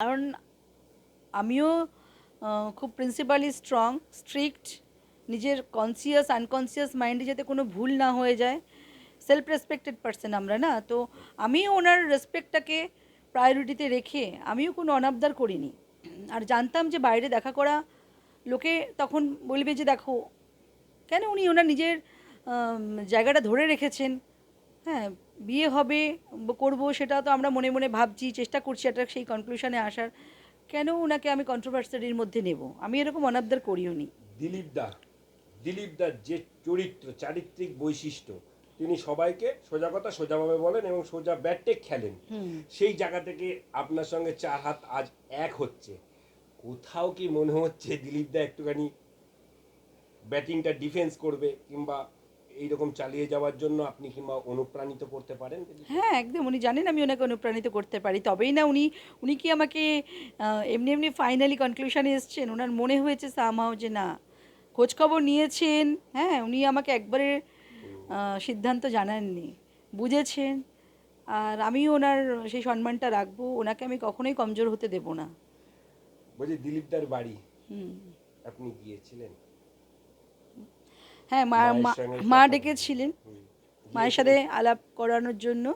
কারণ আমিও খুব প্রিন্সিপালি স্ট্রং স্ট্রিক্ট নিজের কনসিয়াস আনকনসিয়াস মাইন্ডে যাতে কোনো ভুল না হয়ে যায়। সেলফ রেসপেক্টেড পার্সন আমরা না? তো আমিও ওনার রেসপেক্টটাকে প্রায়োরিটিতে রেখে আমিও কোনো অনাবদার করিনি। আর জানতাম যে বাইরে দেখা করা লোকে তখন বলবে যে, দেখো, কেন উনি ওনার নিজের জায়গাটা ধরে রেখেছেন? হ্যাঁ বিয়ে হবে করব সেটা তো আমরা মনে মনে ভাবছি চেষ্টা করছি একটা সেই কনক্লুশনে আসার। কেন ওনাকে আমি কন্ট্রোভার্সারির মধ্যে নেব? আমি এরকম অনাবদার করিও নি। দিলীপ দা দিলীপ দার যে চরিত্র চারিত্রিক বৈশিষ্ট্য তিনি সবাইকে সোজা কথা সোজাভাবে বলেন এবং সোজা ব্যাটে খেলেন। সেই জায়গা থেকে আপনার সঙ্গে চার হাত আজ এক হচ্ছে। কোথাও কি মনে হচ্ছে দিলীপ দা একটুখানি ব্যাটিংটা ডিফেন্স করবে কিংবা এইরকম চালিয়ে যাওয়ার জন্য আপনি কিংবা অনুপ্রাণিত করতে পারেন? হ্যাঁ একদম। উনি জানেন আমি ওনাকে অনুপ্রাণিত করতে পারি। তবেই না উনি উনি কি আমাকে এমনি এমনি ফাইনালি কনক্লুশনে এসছেন? ওনার মনে হয়েছে সামাও যে না খোঁজখবর নিয়েছেন। হ্যাঁ উনি আমাকে একবারে সিদ্ধান্ত জানাননি। বুঝেছেন। আর আমিও ওনার সেই সম্মানটা রাখব। ওনাকে আমি কখনোই কমজোর হতে দেব না। বলছি দিলীপদার বাড়ি। হুম। আপনি গিয়েছিলেন? হ্যাঁ মা মা- ডেকেছিলেন। মায়ের সাথে আলাপ করানোর জন্য।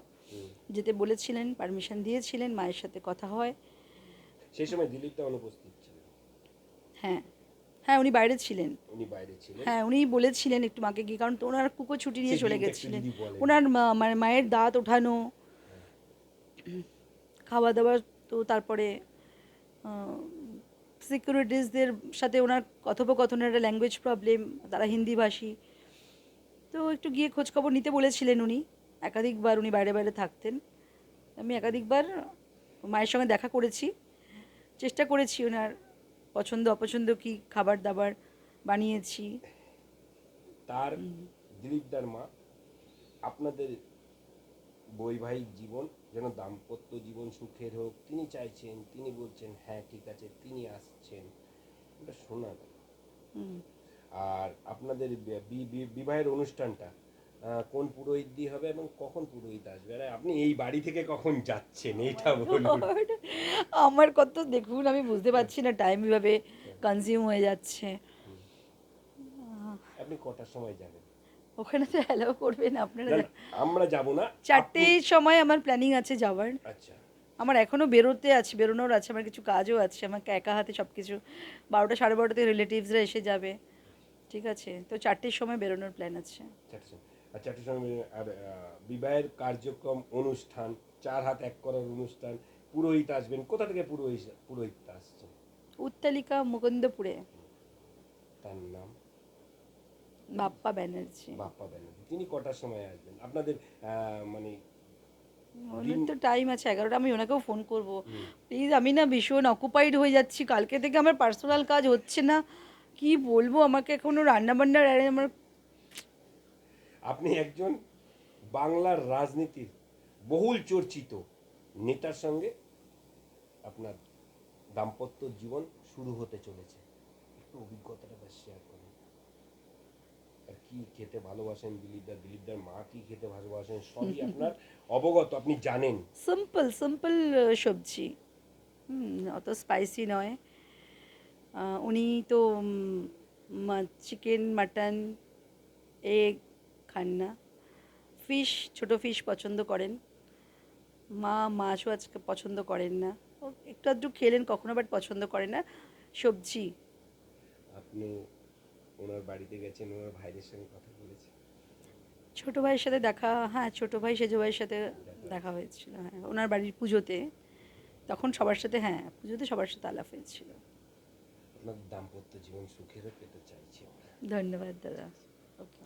যেতে বলেছিলেন পারমিশন দিয়েছিলেন মায়ের সাথে কথা হয়। সেই সময় দিলীপ দা অনুপস্থিত ছিলেন? হ্যাঁ। হ্যাঁ উনি বাইরে ছিলেন। উনি বাইরে ছিলেন? হ্যাঁ উনি বলেছিলেন একটু মাকে গিয়ে কারণ তো ওনার কুকো ছুটি নিয়ে চলে গেছিলেন। ওনার মা- মানে মায়ের দাঁত ওঠানো খাওয়া দাওয়া তো তারপরে সিকিউরিটিসদের সাথে ওনার কথোপকথনের একটা ল্যাঙ্গুয়েজ প্রবলেম তারা হিন্দিভাষী। তো একটু গিয়ে খোঁজখবর নিতে বলেছিলেন উনি। একাধিকবার উনি বাইরে বাইরে থাকতেন। আমি একাধিকবার মায়ের সঙ্গে দেখা করেছি। চেষ্টা করেছি ওনার পছন্দ অপছন্দ কী খাবার দাবার বানিয়েছি। তার দিলীপদার মা আপনাদের বৈবাহিক জীবন যেন দাম্পত্য জীবন সুখের হোক তিনি চাইছেন তিনি বলছেন হ্যাঁ ঠিক আছে তিনি আসছেন। এটা শোনা গেল আর আপনাদের বিবাহের অনুষ্ঠানটা কোন পুরোহিত দিয়ে হবে এবং কখন পুরোহিত আসবে? আর আপনি এই বাড়ি থেকে কখন যাচ্ছেন? এইটা বলুন। God! আমার কত দেখুন আমি বুঝতে পারছি না টাইম এভাবে কনজিউম হয়ে যাচ্ছে। আপনি কটার সময় যাবেন? ওখানে তো অ্যালাউ করবেন আপনারা আমরা যাব না চারটের সময় আমার প্ল্যানিং আছে যাওয়ার। আচ্ছা। আমার এখনও বেরোতে আছে বেরোনোর আছে আমার কিছু কাজও আছে আমাকে একা হাতে সব কিছু বারোটা সাড়ে বারোটাতে রিলেটিভসরা এসে যাবে ঠিক আছে? তো চারটের সময় বেরোনোর প্ল্যান আছে। চারটের সময়। আর বিবাহের কার্যক্রম অনুষ্ঠান চার হাত এক করার অনুষ্ঠান পুরোহিত আসবেন। কোথা থেকে পুরোহিত পুরোহিত আসছেন? উত্তালিকা মুকুন্দপুরে। তার নাম? বাপ্পা ব্যানার্জি। বাপ্পা ব্যানার্জি। তিনি কটার সময় আসবেন? আপনাদের মানে ওনার তো টাইম আছে এগারোটা আমি ওনাকেও ফোন করব। প্লিজ আমি না ভীষণ অকুপাইড হয়ে যাচ্ছি। কালকে থেকে আমার পার্সোনাল কাজ হচ্ছে না। কি বলব আমাকে এখনও রান্না বান্নার আমার আপনি একজন বাংলার রাজনীতির বহুল চর্চিত নেতার সঙ্গে আপনার দাম্পত্য জীবন শুরু হতে চলেছে। একটু অভিজ্ঞতাটা ব্যাস শেয়ার করুন আর কি খেতে ভালোবাসেন দিলীপদার দিলীপদার মা কি খেতে ভালোবাসেন সবই আপনার অবগত আপনি জানেন। সিম্পল সিম্পল সবজি। হুম অত স্পাইসি নয়। উনি তো চিকেন মাটন এগ খান না। ফিশ ছোটো ফিশ পছন্দ করেন। মা মাছও আজকে পছন্দ করেন না। একটু আধটু খেলেন কখনো বাট পছন্দ করেন না। সবজি। আপনি ওনার বাড়িতে গেছেন ওনার ভাইদের সঙ্গে কথা বলেছেন ছোট ভাইয়ের সাথে দেখা হ্যাঁ ছোট ভাই সেজো ভাইয়ের সাথে দেখা হয়েছিল হ্যাঁ ওনার বাড়ির পুজোতে। তখন সবার সাথে হ্যাঁ পুজোতে সবার সাথে আলাপ হয়েছিল। আপনার দাম্পত্য জীবন সুখের পেতে চাইছি ধন্যবাদ দাদা। ওকে